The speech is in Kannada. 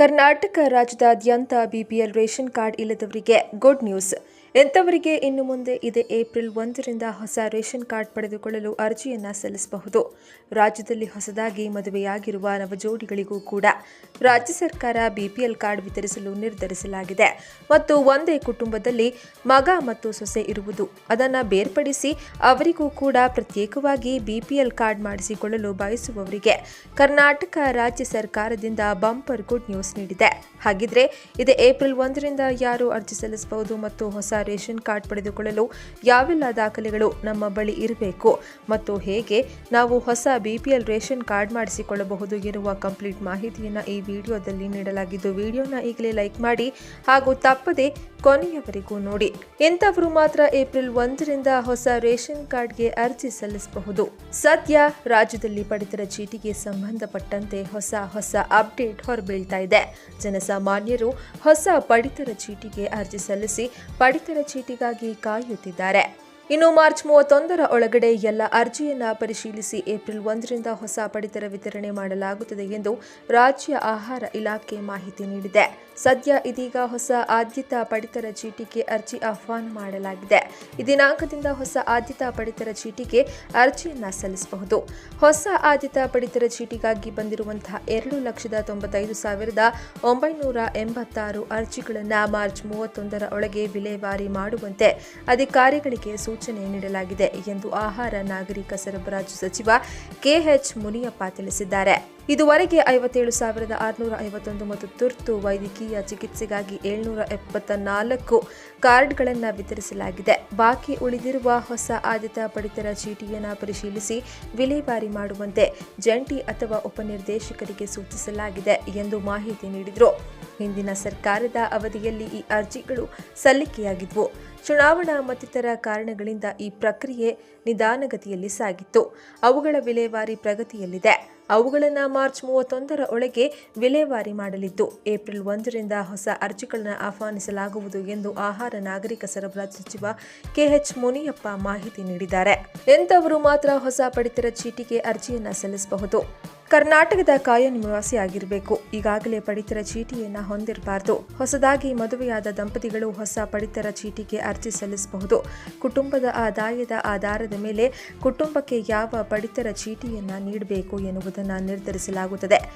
ಕರ್ನಾಟಕ ರಾಜ್ಯದಾದ್ಯಂತ ಬಿಪಿಎಲ್ ರೇಷನ್ ಕಾರ್ಡ್ ಇಲ್ಲದವರಿಗೆ ಗುಡ್ ನ್ಯೂಸ್. ಎಂಥವರಿಗೆ ಇನ್ನು ಮುಂದೆ ಇದೇ ಏಪ್ರಿಲ್ ಒಂದರಿಂದ ಹೊಸ ರೇಷನ್ ಕಾರ್ಡ್ ಪಡೆದುಕೊಳ್ಳಲು ಅರ್ಜಿಯನ್ನು ಸಲ್ಲಿಸಬಹುದು. ರಾಜ್ಯದಲ್ಲಿ ಹೊಸದಾಗಿ ಮದುವೆಯಾಗಿರುವ ನವಜೋಡಿಗಳಿಗೂ ಕೂಡ ರಾಜ್ಯ ಸರ್ಕಾರ ಬಿಪಿಎಲ್ ಕಾರ್ಡ್ ವಿತರಿಸಲು ನಿರ್ಧರಿಸಲಾಗಿದೆ. ಮತ್ತು ಒಂದೇ ಕುಟುಂಬದಲ್ಲಿ ಮಗ ಮತ್ತು ಸೊಸೆ ಇರುವುದು, ಅದನ್ನು ಬೇರ್ಪಡಿಸಿ ಅವರಿಗೂ ಕೂಡ ಪ್ರತ್ಯೇಕವಾಗಿ ಬಿಪಿಎಲ್ ಕಾರ್ಡ್ ಮಾಡಿಸಿಕೊಳ್ಳಲು ಬಯಸುವವರಿಗೆ ಕರ್ನಾಟಕ ರಾಜ್ಯ ಸರ್ಕಾರದಿಂದ ಬಂಪರ್ ಗುಡ್ ನ್ಯೂಸ್ ನೀಡಿದೆ. ಹಾಗಿದ್ರೆ ಇದೇ ಏಪ್ರಿಲ್ ಒಂದರಿಂದ ಯಾರು ಅರ್ಜಿ ಸಲ್ಲಿಸಬಹುದು ಮತ್ತು ಹೊಸ ರೇಷನ್ ಕಾರ್ಡ್ ಪಡೆದುಕೊಳ್ಳಲು ಯಾವೆಲ್ಲ ದಾಖಲೆಗಳು ನಮ್ಮ ಬಳಿ ಇರಬೇಕು? ಮತ್ತು ಹೇಗೆ ನಾವು ಹೊಸ ಬಿಪಿಎಲ್ ರೇಷನ್ ಕಾರ್ಡ್ ಮಾಡಿಸಿಕೊಳ್ಳಬಹುದು ಎನ್ನುವ ಕಂಪ್ಲೀಟ್ ಮಾಹಿತಿಯನ್ನು ಈ ವಿಡಿಯೋದಲ್ಲಿ ನೀಡಲಾಗಿದ್ದು, ವಿಡಿಯೋನ ಈಗಲೇ ಲೈಕ್ ಮಾಡಿ ಹಾಗೂ ತಪ್ಪದೆ ಕೊನೆಯವರೆಗೂ ನೋಡಿ. ಇಂಥವರು ಮಾತ್ರ ಏಪ್ರಿಲ್ ಒಂದರಿಂದ ಹೊಸ ರೇಷನ್ ಕಾರ್ಡ್ಗೆ ಅರ್ಜಿ ಸಲ್ಲಿಸಬಹುದು. ಸದ್ಯ ರಾಜ್ಯದಲ್ಲಿ ಪಡಿತರ ಚೀಟಿಗೆ ಸಂಬಂಧಪಟ್ಟಂತೆ ಹೊಸ ಹೊಸ ಅಪ್ಡೇಟ್ ಹೊರಬೀಳ್ತಾ ಇದೆ. ಜನಸಾಮಾನ್ಯರು ಹೊಸ ಪಡಿತರ ಚೀಟಿಗೆ ಅರ್ಜಿ ಸಲ್ಲಿಸಿ ಪಡಿತರ ಚೀಟಿಗಾಗಿ ಕಾಯುತ್ತಿದ್ದಾರೆ. ಇನ್ನು ಮಾರ್ಚ್ ಮೂವತ್ತೊಂದರ ಒಳಗಡೆ ಎಲ್ಲ ಅರ್ಜಿಯನ್ನ ಪರಿಶೀಲಿಸಿ ಏಪ್ರಿಲ್ ಒಂದರಿಂದ ಹೊಸ ಪಡಿತರ ವಿತರಣೆ ಮಾಡಲಾಗುತ್ತದೆ ಎಂದು ರಾಜ್ಯ ಆಹಾರ ಇಲಾಖೆ ಮಾಹಿತಿ ನೀಡಿದೆ. ಸದ್ಯ ಇದೀಗ ಹೊಸ ಆದ್ಯತಾ ಪಡಿತರ ಚೀಟಿಗೆ ಅರ್ಜಿ ಆಹ್ವಾನ ಮಾಡಲಾಗಿದೆ. ಈ ದಿನಾಂಕದಿಂದ ಹೊಸ ಆದ್ಯತಾ ಪಡಿತರ ಚೀಟಿಗೆ ಅರ್ಜಿಯನ್ನ ಸಲ್ಲಿಸಬಹುದು. ಹೊಸ ಆದ್ಯತಾ ಪಡಿತರ ಚೀಟಿಗಾಗಿ ಬಂದಿರುವಂತಹ ಎರಡು ಲಕ್ಷದ ತೊಂಬತ್ತೈದು ಸಾವಿರದ ಒಂಬೈನೂರ ಎಂಬತ್ತಾರು ಅರ್ಜಿಗಳನ್ನು ಮಾರ್ಚ್ ಮೂವತ್ತೊಂದರ ಒಳಗೆ ವಿಲೇವಾರಿ ಮಾಡುವಂತೆ ಅಧಿಕಾರಿಗಳಿಗೆ ಸೂಚನೆ ನೀಡಲಾಗಿದೆ ಎಂದು ಆಹಾರ ನಾಗರಿಕ ಸರಬರಾಜು ಸಚಿವ ಕೆಎಚ್ ಮುನಿಯಪ್ಪ ತಿಳಿಸಿದ್ದಾರೆ. ಇದುವರೆಗೆ ಐವತ್ತೇಳು ಸಾವಿರದ ಆರುನೂರ ಐವತ್ತೊಂದು ಮತ್ತು ತುರ್ತು ವೈದ್ಯಕೀಯ ಚಿಕಿತ್ಸೆಗಾಗಿ ಏಳ್ನೂರ ಎಪ್ಪತ್ತ ನಾಲ್ಕು ಕಾರ್ಡ್ಗಳನ್ನು ವಿತರಿಸಲಾಗಿದೆ. ಬಾಕಿ ಉಳಿದಿರುವ ಹೊಸ ಆದ್ಯತಾ ಪಡಿತರ ಚೀಟಿಯನ್ನು ಪರಿಶೀಲಿಸಿ ವಿಲೇವಾರಿ ಮಾಡುವಂತೆ ಜಂಟಿ ಅಥವಾ ಉಪನಿರ್ದೇಶಕರಿಗೆ ಸೂಚಿಸಲಾಗಿದೆ ಎಂದು ಮಾಹಿತಿ ನೀಡಿದರು. ಹಿಂದಿನ ಸರ್ಕಾರದ ಅವಧಿಯಲ್ಲಿ ಈ ಅರ್ಜಿಗಳು ಸಲ್ಲಿಕೆಯಾಗಿದ್ವು. ಚುನಾವಣಾ ಮತ್ತಿತರ ಕಾರಣಗಳಿಂದ ಈ ಪ್ರಕ್ರಿಯೆ ನಿಧಾನಗತಿಯಲ್ಲಿ ಸಾಗಿತ್ತು. ಅವುಗಳ ವಿಲೇವಾರಿ ಪ್ರಗತಿಯಲ್ಲಿದೆ. ಅವುಗಳನ್ನು ಮಾರ್ಚ್ ಮೂವತ್ತೊಂದರ ಒಳಗೆ ವಿಲೇವಾರಿ ಮಾಡಲಿದ್ದು, ಏಪ್ರಿಲ್ ಒಂದರಿಂದ ಹೊಸ ಅರ್ಜಿಗಳನ್ನು ಆಹ್ವಾನಿಸಲಾಗುವುದು ಎಂದು ಆಹಾರ ನಾಗರಿಕ ಸರಬರಾಜು ಸಚಿವ ಕೆಎಚ್ ಮುನಿಯಪ್ಪ ಮಾಹಿತಿ ನೀಡಿದ್ದಾರೆ. ಎಂಥವರು ಮಾತ್ರ ಹೊಸ ಪಡಿತರ ಚೀಟಿಗೆ ಅರ್ಜಿಯನ್ನು ಸಲ್ಲಿಸಬಹುದು. ಕರ್ನಾಟಕದ ಕಾಯ ನಿವಾಸಿಯಾಗಿರಬೇಕು. ಈಗಾಗಲೇ ಪಡಿತರ ಚೀಟಿಯನ್ನು ಹೊಂದಿರಬಾರದು. ಹೊಸದಾಗಿ ಮದುವೆಯಾದ ದಂಪತಿಗಳು ಹೊಸ ಪಡಿತರ ಚೀಟಿಗೆ ಅರ್ಜಿ ಸಲ್ಲಿಸಬಹುದು. ಕುಟುಂಬದ ಆದಾಯದ ಆಧಾರದ ಮೇಲೆ ಕುಟುಂಬಕ್ಕೆ ಯಾವ ಪಡಿತರ ಚೀಟಿಯನ್ನು ನೀಡಬೇಕು ಎನ್ನುವುದನ್ನು ನಿರ್ಧರಿಸಲಾಗುತ್ತದೆ.